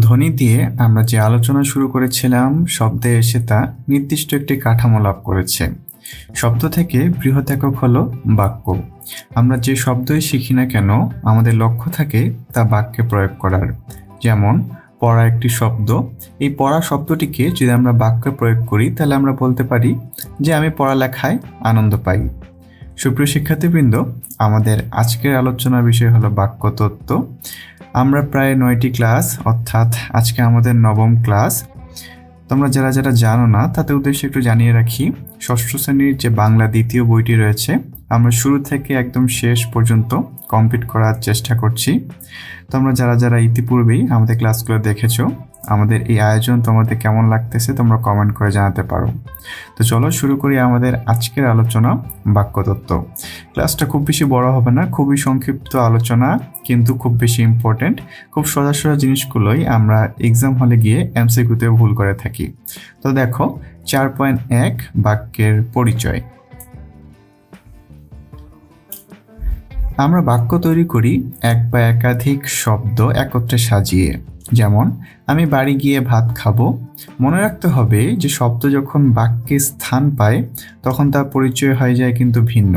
ধ্বনি দিয়ে আমরা যে আলোচনা শুরু করেছিলাম, শব্দে এসে তা নির্দিষ্ট একটি কাঠামো লাভ করেছে। শব্দ থেকে বৃহৎ একক হলো বাক্য। আমরা যে শব্দই শিখি না কেন, আমাদের লক্ষ্য থাকে তা বাক্যে প্রয়োগ করার। যেমন, পড়া একটি শব্দ। এই পড়া শব্দটিকে যদি আমরা বাক্যে প্রয়োগ করি, তাহলে আমরা বলতে পারি যে আমি পড়ালেখায় আনন্দ পাই। সুপ্রিয় শিক্ষার্থীবৃন্দ, আমাদের আজকের আলোচনার বিষয় হলো বাক্য তত্ত্ব আমরা প্রায় নয়টি ক্লাস, অর্থাৎ আজকে আমাদের নবম ক্লাস। তোমরা যারা যারা জানো না তাতে উদ্দেশ্যে একটু জানিয়ে রাখি, ষষ্ঠ শ্রেণির যে বাংলা দ্বিতীয় বইটি রয়েছে, আমরা শুরু থেকে একদম শেষ পর্যন্ত কমপ্লিট করার চেষ্টা করছি। তোমরা যারা যারা ইতিপূর্বেই আমাদের ক্লাসগুলো দেখেছ আমাদের এই আয়োজন তোমাদের কেমন লাগতেছে তোমরা কমেন্ট করে জানাতে পারো। তো চলো শুরু করি আমাদের আজকের আলোচনা বাক্যতত্ত্ব। ক্লাসটা খুব বেশি বড় হবে না, খুবই সংক্ষিপ্ত আলোচনা, কিন্তু খুব বেশি ইম্পর্টেন্ট খুব সোজা সোজা জিনিসগুলোই আমরা এক্সাম হলে গিয়ে এমসিকিউতে ভুল করে থাকি। তো দেখো, চার পয়েন্ট এক বাক্যের পরিচয়। আমরা বাক্য তৈরি করি এক বা একাধিক শব্দ একত্রে সাজিয়ে। যেমন, আমি বাড়ি গিয়ে ভাত খাব। মনে রাখতে হবে যে শব্দ যখন বাক্যে স্থান পায়, তখন তার পরিচয় হয়ে যায় কিন্তু ভিন্ন।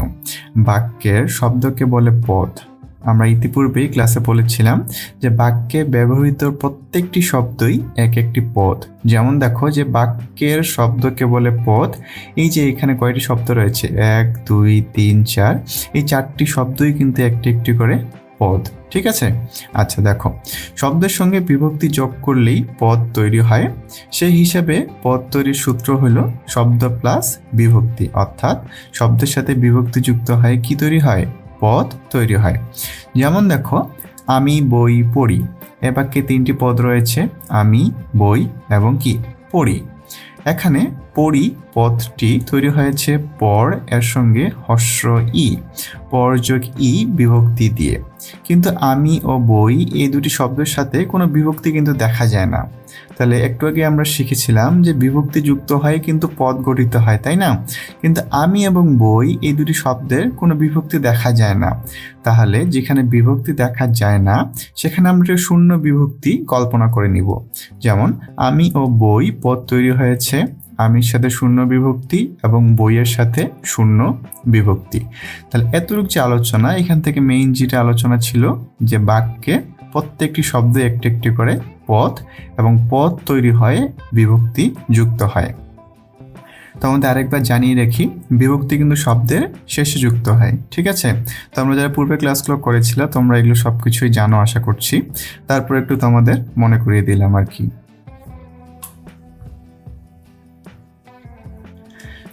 বাক্যের শব্দকে বলে পদ আমরা ইতিপূর্বেই ক্লাসে বলেছিলাম যে বাক্যে ব্যবহৃত প্রত্যেকটি শব্দই এক একটি পদ যেমন দেখো যে বাক্যের শব্দকে বলে পদ এই যে এখানে কয়টি শব্দ রয়েছে? এক, দুই, তিন, চার। এই চারটি শব্দই কিন্তু একটি একটি করে পদ, ঠিক আছে? আচ্ছা দেখো। শব্দের সঙ্গে বিভক্তি যোগ করলেই পদ তৈরি হয়। সেই হিসাবে পদ তৈরির সূত্র হলো শব্দ প্লাস বিভক্তি। অর্থাৎ শব্দের সাথে বিভক্তি যুক্ত হয় কি তৈরি হয়? পদ তৈরি হয়। যেমন দেখো, আমি বই পড়ি। এ বাক্যে তিনটি পদ রয়েছে, আমি, বই এবং কি? পড়ি। এখানে পড়ি পদটি তৈরি হয়েছে পর, এর সঙ্গে হস্র ই, পর যোগ ই বিভক্তি দিয়ে। কিন্তু আমি ও বই এই দুটি শব্দের সাথে কোনো বিভক্তি কিন্তু দেখা যায় না। তাহলে একটু আগে আমরা শিখেছিলাম যে বিভক্তি যুক্ত হয় কিন্তু পদ গঠিত হয়, তাই না? কিন্তু আমি এবং বই এই দুটি শব্দের কোনো বিভক্তি দেখা যায় না। তাহলে যেখানে বিভক্তি দেখা যায় না, সেখানে আমরা শূন্য বিভক্তি কল্পনা করে নিব। যেমন, আমি ও বই পদ তৈরি হয়েছে আমির সাথে শূন্য বিভক্তি এবং বইয়ের সাথে শূন্য বিভক্তি। তাহলে এতটুক যে আলোচনা, এখান থেকে মেইন যেটা আলোচনা ছিল যে বাক্যে প্রত্যেকটি শব্দ একটি একটি করে পদ এবং পদ তৈরি হয়ে, বিভক্তি যুক্ত হয়। তো আমাদের আরেকবার জানিয়ে রাখি, বিভক্তি কিন্তু শব্দের শেষে যুক্ত হয়, ঠিক আছে? তো আমরা যারা পূর্বে ক্লাসগুলো করেছিল, তোমরা এগুলো সব কিছুই জানো, আশা করছি। তারপর একটু তোমাদের মনে করিয়ে দিলাম আর কি।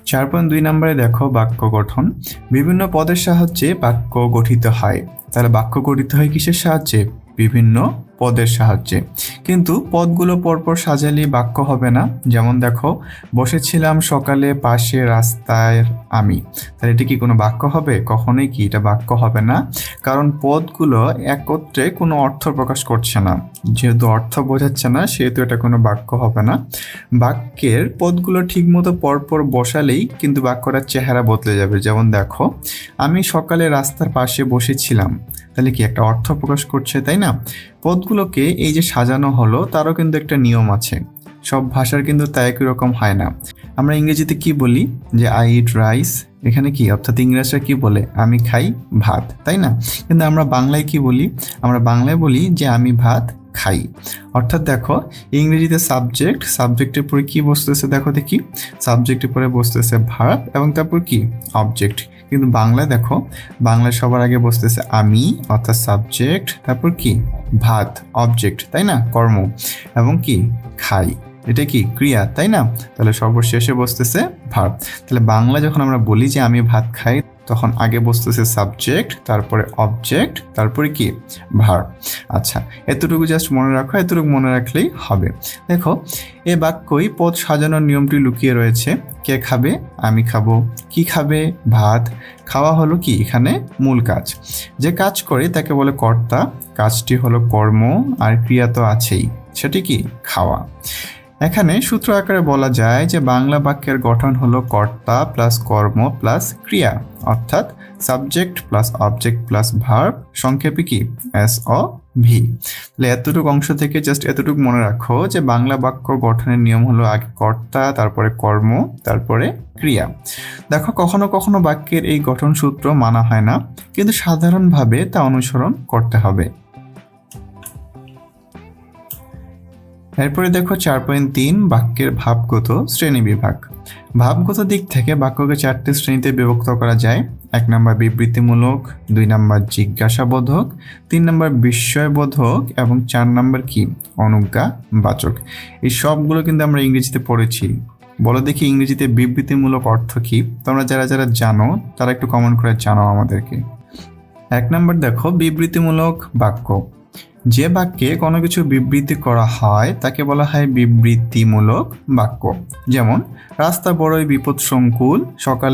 চার পয়েন্ট দুই নম্বরে দেখো বাক্য গঠন। বিভিন্ন পদের সাহায্যে বাক্য গঠিত হয়। তাহলে বাক্য গঠিত হয় কিসের সাহায্যে? বিভিন্ন পদের সাহায্যে। কিন্তু পদগুলো পরপর সাজালে বাক্য হবে না। যেমন দেখো, বসেছিলাম সকালে পাশে রাস্তায় আমি। তাহলে এটা কি কোনো বাক্য হবে? কখনোই কি এটা বাক্য হবে না। কারণ পদগুলো একত্রে কোনো অর্থ প্রকাশ করছে না। যেহেতু অর্থ বোঝাচ্ছে না, সেহেতু এটা কোনো বাক্য হবে না। বাক্যের পদগুলো ঠিকমতো পরপর বসালেই কিন্তু বাক্যটার চেহারা বদলে যাবে। যেমন দেখো, আমি সকালে রাস্তার পাশে বসেছিলাম। তাহলে কি একটা অর্থ প্রকাশ করছে, তাই না? পদগুলোকে এই যে সাজানো হলো, তারও কিন্তু একটা নিয়ম আছে। সব ভাষার কিন্তু তা একই রকম হয় না। আমরা ইংরেজিতে কি বলি? যে আই ইট রাইস এখানে কি? অর্থাৎ ইংরেজরা কি বলে? আমি খাই ভাত তাই না? কিন্তু আমরা বাংলায় কি বলি? আমরা বাংলায় বলি যে আমি ভাত খাই অর্থাৎ দেখো, ইংরেজিতে সাবজেক্ট সাবজেক্টের পরে কি বসতেছে দেখো দেখি। সাবজেক্টের পরে বসতেছে ভার্ব এবং তারপর কি? অবজেক্ট কিন্তু বাংলায় দেখো বাংলায় সবার আগে বসতেছে আমি, অর্থাৎ সাবজেক্ট তারপর কি? ভাত অবজেক্ট তাই না? কর্ম। এবং কি? খাই। এটা কি? ক্রিয়া, তাই না? তাহলে সর্বশেষে বসতেছে ভাত। তাহলে বাংলা যখন আমরা বলি যে আমি ভাত খাই তখন আগে বসতেছে সাবজেক্ট তারপরে অবজেক্ট তারপরে কি? ভার আচ্ছা এতটুকু জাস্ট মনে রাখো, এতটুকু মনে রাখলেই হবে। দেখো, এ বাক্যই পদ সাজানোর নিয়মটি লুকিয়ে রয়েছে। কে খাবে? আমি খাব। কি খাবে? ভাত। খাওয়া হলো কি? এখানে মূল কাজ। যে কাজ করে তাকে বলে কর্তা। কাজটি হলো কর্ম, আর ক্রিয়া তো আছেই। সেটি কি? খাওয়া। এখানে সূত্র আকারে বলা যায় যে বাংলা বাক্যের গঠন হলো কর্তা প্লাস কর্ম প্লাস ক্রিয়া, অর্থাৎ subject plus object plus verb, সংক্ষেপে কি? এস অ ভি তাহলে এতটুকু অংশ থেকে জাস্ট এতটুকু মনে রাখো যে বাংলা বাক্য গঠনের নিয়ম হলো আগে কর্তা, তারপরে কর্ম, তারপরে ক্রিয়া। দেখো, কখনো কখনো বাক্যের এই গঠন সূত্র মানা হয় না, কিন্তু সাধারণভাবে তা অনুসরণ করতে হবে। এরপরে দেখো চার পয়েন্ট তিন, বাক্যের ভাবগত শ্রেণি বিভাগ। ভাবগত দিক থেকে বাক্যকে চারটি শ্রেণীতে বিভক্ত করা যায়। এক নম্বর বিবৃতিমূলক, দুই নম্বর জিজ্ঞাসাবোধক, তিন নম্বর বিস্ময়বোধক এবং চার নম্বর কি? অনুজ্ঞা বাচক এই সবগুলো কিন্তু আমরা ইংরেজিতে পড়েছি। বলো দেখি ইংরেজিতে বিবৃতিমূলক অর্থ কি? তোমরা যারা যারা জানো, তারা একটু কমেন্ট করে জানাও আমাদেরকে। এক নম্বর দেখো বিবৃতিমূলক বাক্য। যে বাক্যে কোনো কিছু বিবৃতি করা হয়, তাকে বলা হয় বিবৃতিমূলক বাক্য। যেমন, রাস্তা বড়ই বিপদ সংকুল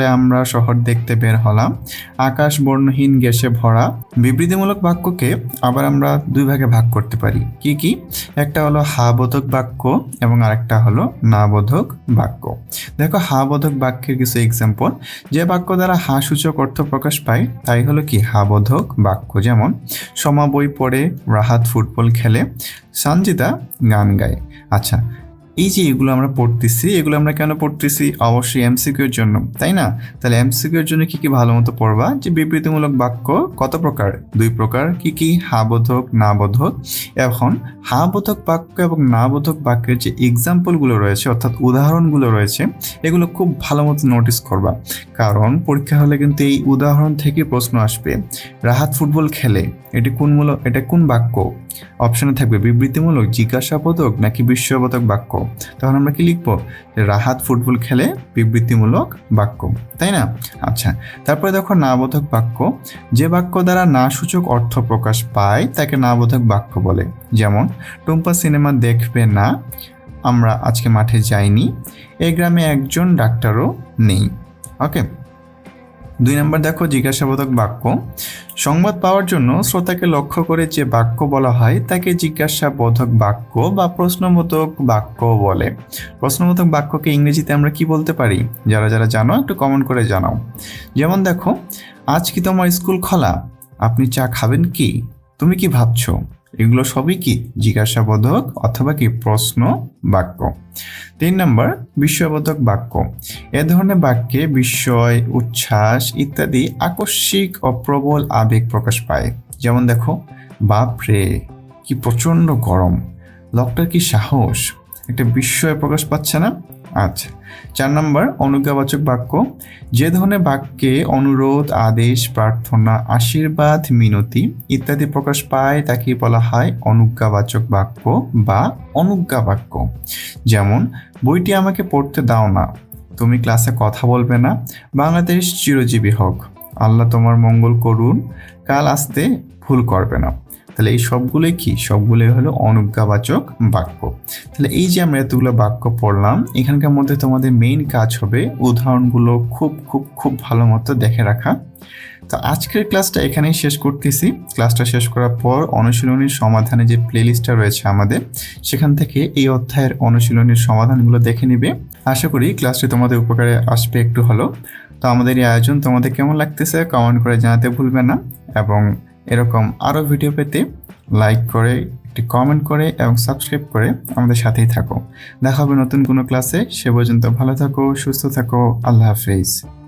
আমরা শহর দেখতে বের হলাম, আকাশ বর্ণহীন গ্যাসে ভরা। বিবৃতিমূলক বাক্যকে আবার আমরা দুই ভাগে ভাগ করতে পারি। কি কি? একটা হলো হা বোধক বাক্য এবং আরেকটা হলো না বোধক বাক্য। দেখো হা বোধক বাক্যের কিছু এক্সাম্পল যে বাক্য দ্বারা হা সূচক অর্থ প্রকাশ পায়, তাই হলো কি? হা বোধক বাক্য। যেমন, সমা বই পড়ে, রাহাত ফুটবল খেলে সানজিদা গান গায়। আচ্ছা এই যে এগুলো আমরা পড়তেছি, এগুলো আমরা কেন পড়তেছি? অবশ্যই এমসিকিউর জন্য, তাই না? তাহলে এমসিকিউর জন্য কি কি ভালো মতো পড়বা? যে বিবৃতিমূলক বাক্য কত প্রকার? দুই প্রকার, কি কি? হাবোধক না বোধক। এখন হাবোধক বাক্য এবং না বোধক বাক্যের যে এক্সাম্পলগুলো রয়েছে, অর্থাৎ উদাহরণগুলো রয়েছে, এগুলো খুব ভালো মতো নোটিস করবা। কারণ, পরীক্ষা হলে কিন্তু এই উদাহরণ থেকে প্রশ্ন আসবে, রাহাত ফুটবল খেলে, এটি কোন মূলক এটা কোন বাক্য? অপশনে থাকবে বিবৃতিমূলক, জিজ্ঞাসাবোধক নাকি বিস্ময়বোধক বাক্য? তখন আমরা কি লিখব? রাহাত ফুটবল খেলে বিবৃতিমূলক বাক্য, তাই না? আচ্ছা তারপরে দেখো নাবোধক বাক্য। যে বাক্য দ্বারা না সূচক অর্থ প্রকাশ পায়, তাকে নাবোধক বাক্য বলে। যেমন, টুম্পা সিনেমা দেখবে না, আমরা আজকে মাঠে যাইনি এই গ্রামে একজন ডাক্তারও নেই। ওকে দুই নম্বর দেখো জিজ্ঞাসাবোধক বাক্য। সংবাদ পাওয়ার জন্য শ্রোতাকে লক্ষ্য করে যে বাক্য বলা হয়, তাকে জিজ্ঞাসাবোধক বাক্য বা প্রশ্নবোধক বাক্য বলে। প্রশ্নবোধক বাক্যকে ইংরেজিতে আমরা কি বলতে পারি? যারা যারা জানো, একটু কমেন্ট করে জানাও। যেমন দেখো, আজ কি তোমার স্কুল খোলা? আপনি চা খাবেন কি? তুমি কি ভাবছ? এগুলো সবই কি? জিজ্ঞাসাবোধক অথবা কি প্রশ্ন বাক্য। তিন নম্বর, বিস্ময়বোধক বাক্য। এ ধরনের বাক্যে বিস্ময়, উচ্ছ্বাস ইত্যাদি আকস্মিক ও প্রবল আবেগ প্রকাশ পায়। যেমন দেখো, বাপ রে, কি প্রচণ্ড গরম। লোকটার কি সাহস? একটা বিস্ময় প্রকাশ পাচ্ছে না? আচ্ছা চার নম্বর, অনুজ্ঞাবাচক বাক্য, যে ধরনের বাক্যে অনুরোধ, আদেশ, প্রার্থনা, আশীর্বাদ, মিনতি ইত্যাদি প্রকাশ পায়, তাকে বলা হয় অনুজ্ঞাবাচক বাক্য বা অনুজ্ঞা বাক্য যেমন, বইটি আমাকে পড়তে দাও না। তুমি ক্লাসে কথা বলবে না। বাংলাদেশ চিরজীবী হোক। আল্লাহ তোমার মঙ্গল করুন। কাল আসতে ভুল করবে না। তাহলে এই সবগুলোই কি? সবগুলোই হলো অনুজ্ঞাবাচক বাক্য। তাহলে এই যে আমরা এতগুলো বাক্য পড়লাম, এখানকার মধ্যে তোমাদের মেইন কাজ হবে উদাহরণগুলো খুব খুব খুব ভালো মতো দেখে রাখা। তো আজকের ক্লাসটা এখানেই শেষ করতেছি। ক্লাসটা শেষ করার পর অনুশীলনীর সমাধানে যে প্লেলিস্টটা রয়েছে আমাদের, সেখান থেকে এই অধ্যায়ের অনুশীলনীর সমাধানগুলো দেখে নিবে। আশা করি ক্লাসটি তোমাদের উপকারে আসবে একটু হলো তো আমাদের এই আয়োজন তোমাদের কেমন লাগতেছে কমেন্ট করে জানাতে ভুলবে না। এবং এরকম আরও ভিডিও পেতে লাইক করে, একটি কমেন্ট করে এবং সাবস্ক্রাইব করে আমাদের সাথেই থাকো। দেখা হবে নতুন কোনো ক্লাসে সে পর্যন্ত ভালো থাকো, সুস্থ থাকো। আল্লাহ হাফিজ।